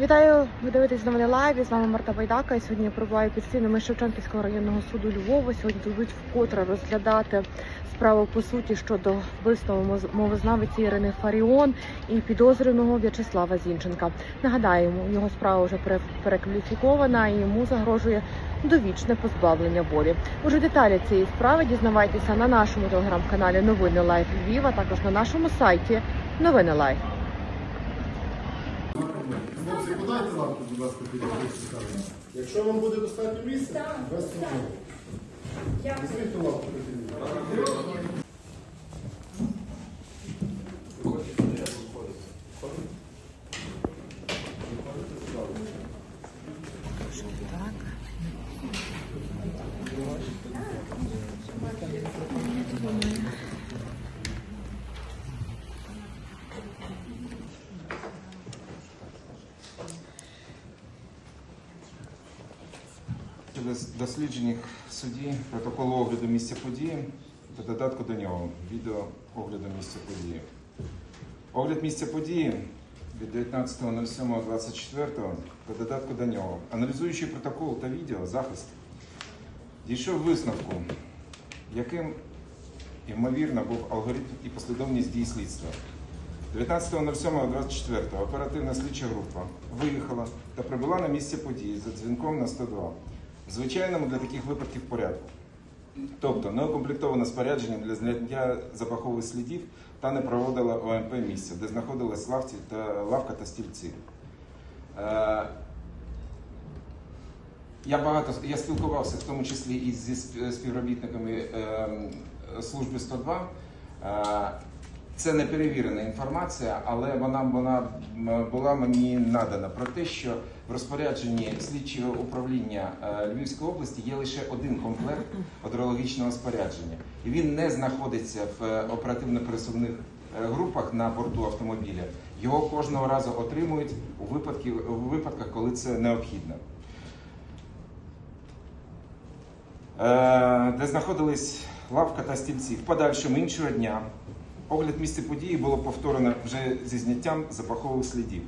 Вітаю! Ви дивитесь новини лайв. І З вами Марта Байдака. І сьогодні я перебуваю під стінами Шевченківського районного суду Львова. Сьогодні будуть вкотре розглядати справу по суті щодо вбивства мовознавиці Ірини Фаріон і підозрюваного В'ячеслава Зінченка. Нагадаємо, його справа вже пере- перекваліфікована і йому загрожує довічне позбавлення волі. Уже деталі цієї справи дізнавайтеся на нашому телеграм-каналі Новини Лайв Львів, а також на нашому сайті Новини Лайв. Хлопці, подайте лапку, будь ласка, під цікаві. Якщо вам буде достатньо місця, без проблем. Візьміть ту лапку притягніть. Через дослідження суді протоколу огляду місця події та додатку до нього відео огляду місця події. Огляд місця події від 19.07.24 та додатку до нього. Аналізуючи протокол та відео, захист дійшов висновку, яким ймовірно був алгоритм і послідовність дій слідства. 19.07.24 оперативна слідча група виїхала та прибула на місце події за дзвінком на 102 в звичайному для таких випадків порядку. Тобто не укомплектовано спорядженням для зняття запахових слідів та не проводила ОМП місце, де знаходилась лавці та, лавка та стільці. Е, я багато я спілкувався, в тому числі і зі співробітниками е, служби 102. Е, це не перевірена інформація, але вона, вона була мені надана про те, що в розпорядженні слідчого управління е, Львівської області є лише один комплект одрологічного спорядження, і він не знаходиться в е, оперативно-пересувних е, групах на борту автомобіля. Його кожного разу отримують у випадках, коли це необхідно. Де знаходились лавка та стільці. В подальшому іншого дня огляд місця події було повторено вже зі зняттям запахових слідів.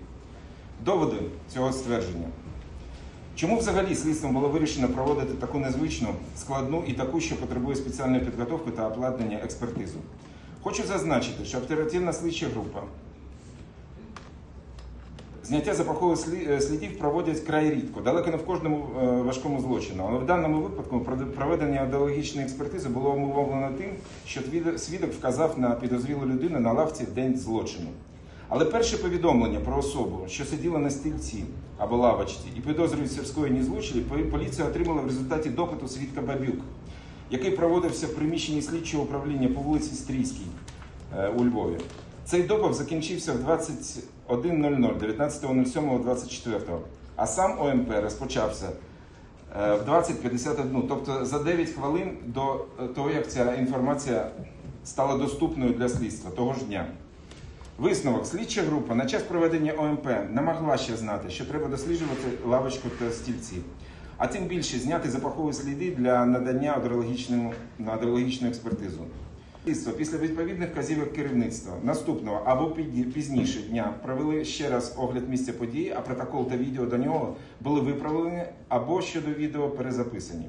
Доводи цього ствердження. Чому взагалі слідством було вирішено проводити таку незвичну, складну і таку, що потребує спеціальної підготовки та обладнання експертизу? Хочу зазначити, що оперативна слідча група Зняття запахових е, слідів проводять край рідко, далеко не в кожному е, важкому злочину. Але в даному випадку проведення ідеологічної експертизи було умовлено тим, що свідок вказав на підозрілу людину на лавці в день злочину. Але перше повідомлення про особу, що сиділа на стільці або лавочці, і підозрюється в скоєнні злочинів, поліція отримала в результаті допиту свідка Бабюк, який проводився в приміщенні слідчого управління по вулиці Стрійській е, у Львові. Цей допит закінчився в 21.00, 19.07.24, а сам ОМП розпочався е, в 20.51, тобто за 9 хвилин до е, того, як ця інформація стала доступною для слідства того ж дня. Висновок. Слідча група на час проведення ОМП не могла ще знати, що треба досліджувати лавочку та стільці, а тим більше зняти запахові сліди для надання на адрологічну експертизу. Слідство після відповідних вказівок керівництва наступного або пізніше дня провели ще раз огляд місця події, а протокол та відео до нього були виправлені або щодо відео перезаписані.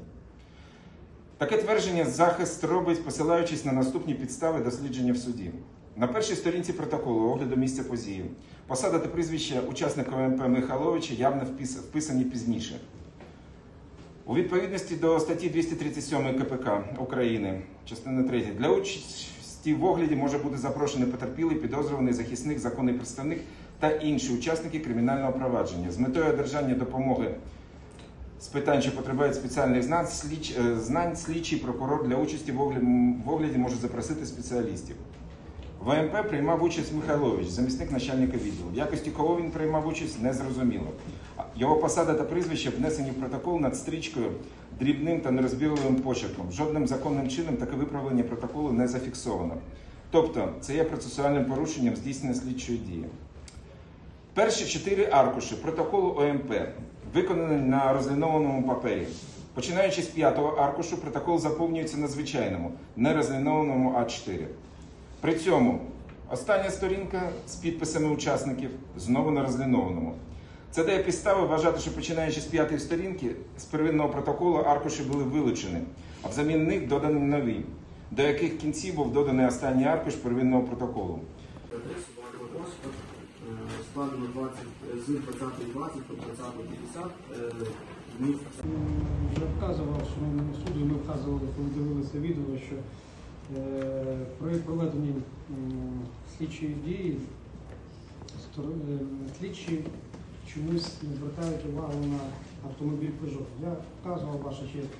Таке твердження захист робить, посилаючись на наступні підстави дослідження в суді. На першій сторінці протоколу огляду місця події посада та прізвище учасника ОМП Михайловича явно вписані пізніше. У відповідності до статті 237 КПК України, частина 3, для участі в огляді може бути запрошений потерпілий, підозрюваний захисник, законний представник та інші учасники кримінального провадження з метою одержання допомоги з питань, що потребують спеціальних знань, е, слідчий прокурор для участі в огляді може запросити спеціалістів. В ОМП приймав участь Михайлович, замісник начальника відділу. В якості кого він приймав участь, не зрозуміло. Його посада та прізвище внесені в протокол над стрічкою дрібним та нерозбірливим почерком. Жодним законним чином таке виправлення протоколу не зафіксовано. Тобто, це є процесуальним порушенням здійснення слідчої дії. Перші чотири аркуші протоколу ОМП виконані на розлінованому папері. Починаючи з п'ятого аркушу, протокол заповнюється на звичайному, не розлінованому А4. При цьому остання сторінка з підписами учасників знову на розлінованому. Це дає підстави вважати, що починаючи з п'ятої сторінки з первинного протоколу аркуші були вилучені, а взамін них додані нові, до яких кінців був доданий останній аркуш первинного протоколу. складено 20 з 20.20 по 20.50 е, днів. Вже вказував шановному суду, і ми вказували, коли дивилися відео, що е, при проведенні слідчої дії е, слідчі чомусь не звертають увагу на автомобіль Peugeot. Я вказував ваша честь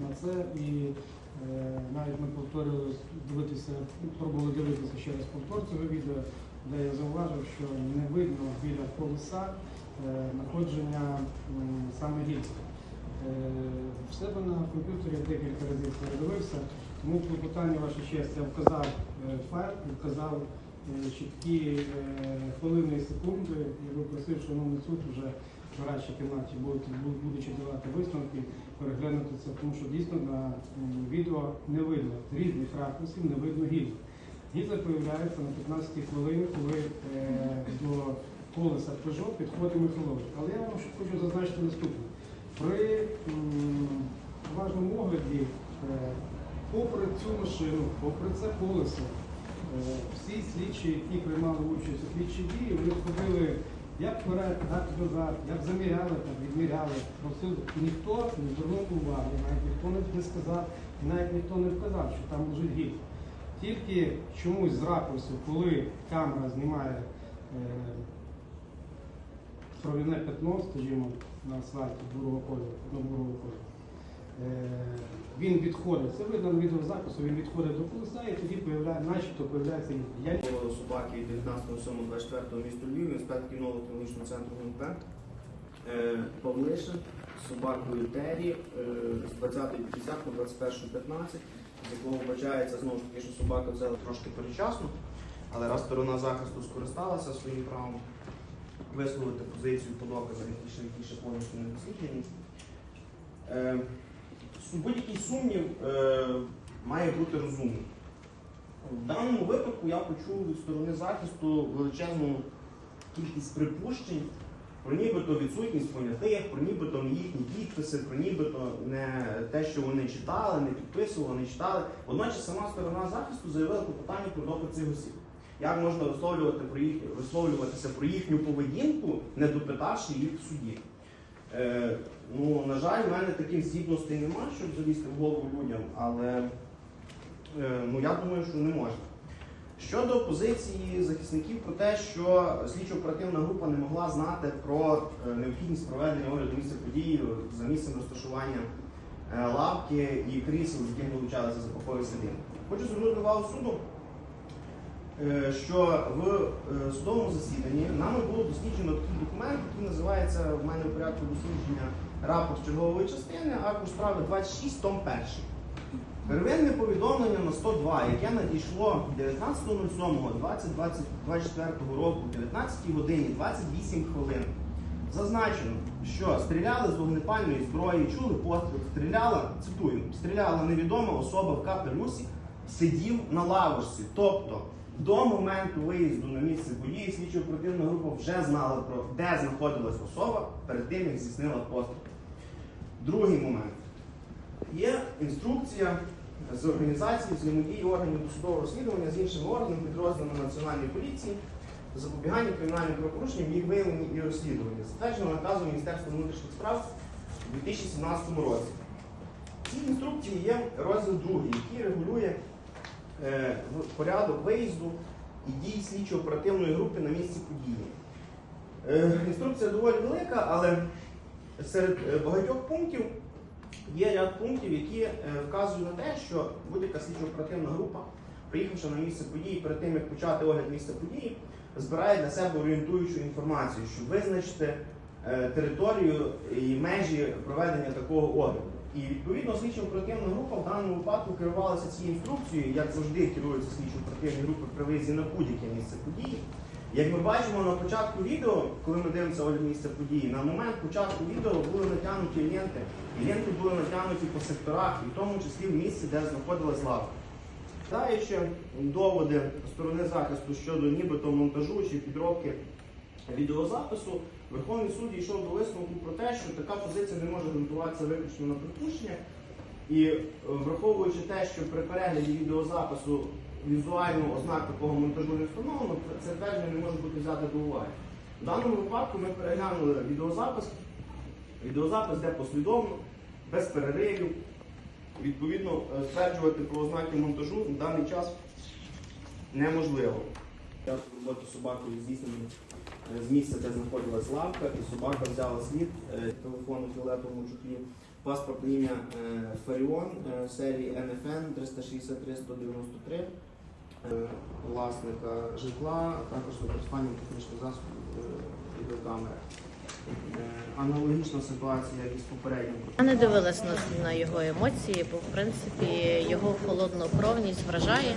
на це і е, навіть ми повторювали дивитися, пробували дивитися ще раз повтор цього відео, де я зауважив, що не видно біля колеса е, знаходження саме гільзи. Е, В себе на комп'ютері декілька разів передивився, тому клопотання ваша честь я вказав е, факт, вказав е, чіткі е, хвилини і секунди і попросив шановний суд вже в радшій кімнаті, будучи давати висновки, переглянути це, тому що дійсно на відео не видно різних ракурсів, не видно гільзи. Гільза появляється на 15 хвилині, коли до колеса Peugeot підходить Михайлович. Але я вам хочу зазначити наступне. При уважному огляді, попри цю машину, попри це колесо, е, всі слідчі, які приймали участь у слідчій дії, вони ходили як вперед, так назад, як заміряли, так відміряли. Просили. Ніхто не звернув уваги, навіть ніхто не- сказав, і навіть ніхто не вказав, що там лежить гільза. Тільки чомусь з ракурсу, коли камера знімає е, кров'яне пятно, скажімо, на асфальті бурого кольору, на бурого кольору. Е, Він відходить, це видно на відеозапису, він відходить до колеса і тоді появляє, начебто появляється їх. Собаки від 19.07.24 місто Львів, інспектор кінолого-технологічного центру ГНП. Е, Павлишин з собакою Террі е, з 20.50 по 21.15, з якого вбачається знову ж таки, що собака взяла трошки перечасно, але раз сторона захисту скористалася своїм правом висловити позицію по доказах, які ще повністю не досліджені. Будь-який сумнів е, має бути розумним. В даному випадку я почув від сторони захисту величезну кількість припущень про нібито відсутність понятих, про нібито не їхні підписи, про нібито не те, що вони читали, не підписували, не читали. Водночас сама сторона захисту заявила клопотання про допит цих осіб. Як можна висловлювати про їх, висловлюватися про їхню поведінку, не допитавши їх в суді? Е, ну, на жаль, в мене таких здібностей нема, щоб залізти в голову людям, але Е, ну я думаю, що не можна. Щодо позиції захисників про те, що слідчо-оперативна група не могла знати про е, необхідність проведення огляду місця події за місцем розташування лавки і крісел, з яким долучалися запахові сліди. Хочу звернути увагу суду, що в е, судовому засіданні нами було досліджено такий документ, який називається в мене в порядку дослідження рапорт чергової частини, аркуш справи 26, том 1. Первинне повідомлення на 102, яке надійшло 19.07.2024 року, 19 годині 28 хвилин. Зазначено, що стріляли з вогнепальної зброї, чули постріл, стріляла, цитую, стріляла невідома особа в капелюсі, сидів на лавочці. Тобто до моменту виїзду на місце події слідчо оперативна група вже знала про де знаходилась особа перед тим, як здійснила постріл. Другий момент. Є інструкція з організації взаємодії органів досудового розслідування з іншими органами підрозділами Національної поліції, запобігання кримінальним правопорушенням, їх виявлення і розслідування, затверджено наказом Міністерства внутрішніх справ у 2017 році. В цій інструкції є розділ другий, який регулює порядок виїзду і дій слідчо-оперативної групи на місці події. Е, інструкція доволі велика, але серед е, багатьох пунктів є ряд пунктів, які е, вказують на те, що будь-яка слідчо-оперативна група, приїхавши на місце події, перед тим як почати огляд місця події, збирає для себе орієнтуючу інформацію, щоб визначити е, територію і межі проведення такого огляду. І відповідно слідчо-оперативна група в даному випадку керувалася цією інструкцією, як завжди керуються слідчо-оперативні групи при виїзді на будь-яке місце події. Як ми бачимо на початку відео, коли ми дивимося місця події, на момент початку відео були натягнуті ленти. І ленти були натягнуті по секторах, і в тому числі в місці, де знаходилась лавка. Даючи доводи сторони захисту щодо нібито монтажу чи підробки відеозапису Верховний суд йшов до висновку про те, що така позиція не може ґрунтуватися виключно на припущеннях. І е, враховуючи те, що при перегляді відеозапису візуально ознак такого монтажу не встановлено, це твердження не може бути взяте до уваги. В даному випадку ми переглянули відеозапис. Відеозапис де послідовно, без переривів. Відповідно, е, стверджувати про ознаки монтажу в даний час неможливо. Час роботи собакою здійснено з місця, де знаходилась лавка, і собака взяла слід е, телефону фіолетовому чохлі, паспортне ім'я е, Фаріон е, серії NFN 363-193, е, власника житла, також використання технічних засобів. Е, Аналогічна ситуація, як і з попереднім. Я не дивилась на, на його емоції, бо в принципі його холоднокровність вражає.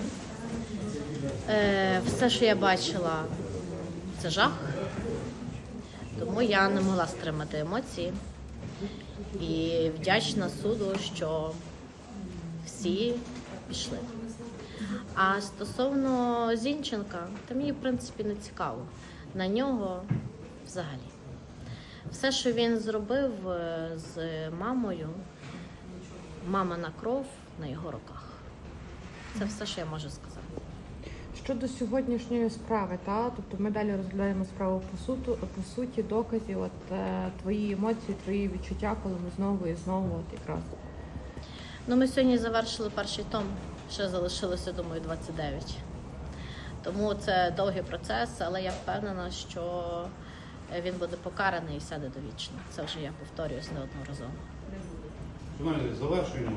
Е, все, що я бачила, це жах. Тому я не могла стримати емоції. І вдячна суду, що всі пішли. А стосовно Зінченка, то мені в принципі не цікаво. На нього взагалі. Все, що він зробив е, з мамою, мама на кров на його руках. Це все, що я можу сказати. Щодо сьогоднішньої справи, та тобто ми далі розглядаємо справу по суду, по суті, доказів. От е, твої емоції, твої відчуття, коли ми знову і знову, от якраз. Ну, ми сьогодні завершили перший том, ще залишилося, думаю, 29. Тому це довгий процес, але я впевнена, що він буде покараний і сяде довічно. Це вже я повторююсь неодноразово. Завершуємо.